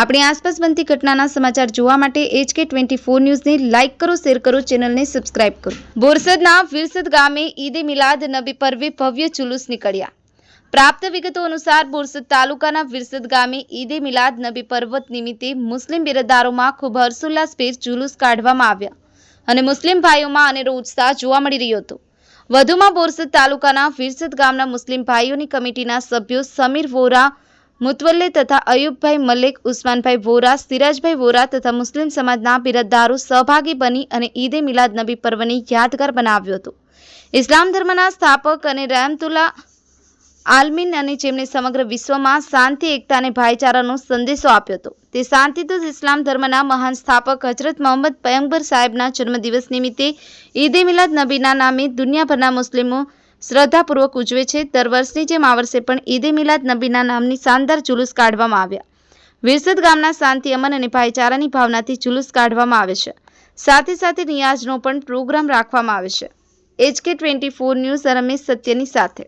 આપણી આસપાસ બનતી ઘટનાના સમાચાર જોવા માટે એચકે ટ્વેન્ટી ફોર ન્યૂઝને લાઇક કરો, શેર કરો, ચેનલને સબસ્ક્રાઇબ કરો. બોરસદના વિરસદ ગામે ઈદે મિલાદ નબી પર્વે ભવ્ય જુલુસ નીકળ્યા. પ્રાપ્ત વિગતો અનુસાર બોરસદ તાલુકાના વિરસદ ગામે ઈદે મિલાદ નબી પર્વત નિમિત્તે મુસ્લિમ બિરદારોમાં ખૂબ હર્ષોલ્લાસભેર જુલુસ કાઢવામાં આવ્યા અને મુસ્લિમ ભાઈઓમાં અનેરો ઉત્સાહ જોવા મળી રહ્યો હતો. વધુમાં બોરસદ તાલુકાના વિરસદ ગામના મુસ્લિમ ભાઈઓની કમિટીના સભ્યો સમીર વોરા મુતવલ્લે તથા અયુબભાઈ મલેક, ઉસ્માનભાઈ વોરા, સિરાજભાઈ વોરા તથા મુસ્લિમ સમાજના બિરદદારો સહભાગી બની અને ઈદે મિલાદ નબી પર્વને યાદગાર બનાવ્યો હતો. ઇસ્લામ ધર્મના સ્થાપક અને રહેમતુલ્લા આલમીન અને જેમણે સમગ્ર વિશ્વમાં શાંતિ, એકતા અને ભાઈચારાનો સંદેશો આપ્યો હતો. તે શાંતિદૂત ઇસ્લામ ધર્મના મહાન સ્થાપક હજરત મોહમ્મદ પયંગબર સાહેબના જન્મદિવસ નિમિત્તે ઈદે મિલાદ નબીના નામે દુનિયાભરના મુસ્લિમો શ્રદ્ધાપૂર્વક ઉજવે છે. દર વર્ષની જેમ આ વર્ષે પણ ઈદે મિલાદ નબીના નામની શાનદાર જુલુસ કાઢવામાં આવ્યા. વિરસદ ગામના શાંતિ અમન અને ભાઈચારાની ભાવનાથી જુલુસ કાઢવામાં આવે છે. સાથે સાથે નિયાજનો પણ પ્રોગ્રામ રાખવામાં આવે છે. HK twenty four news Ramesh સત્યની સાથે.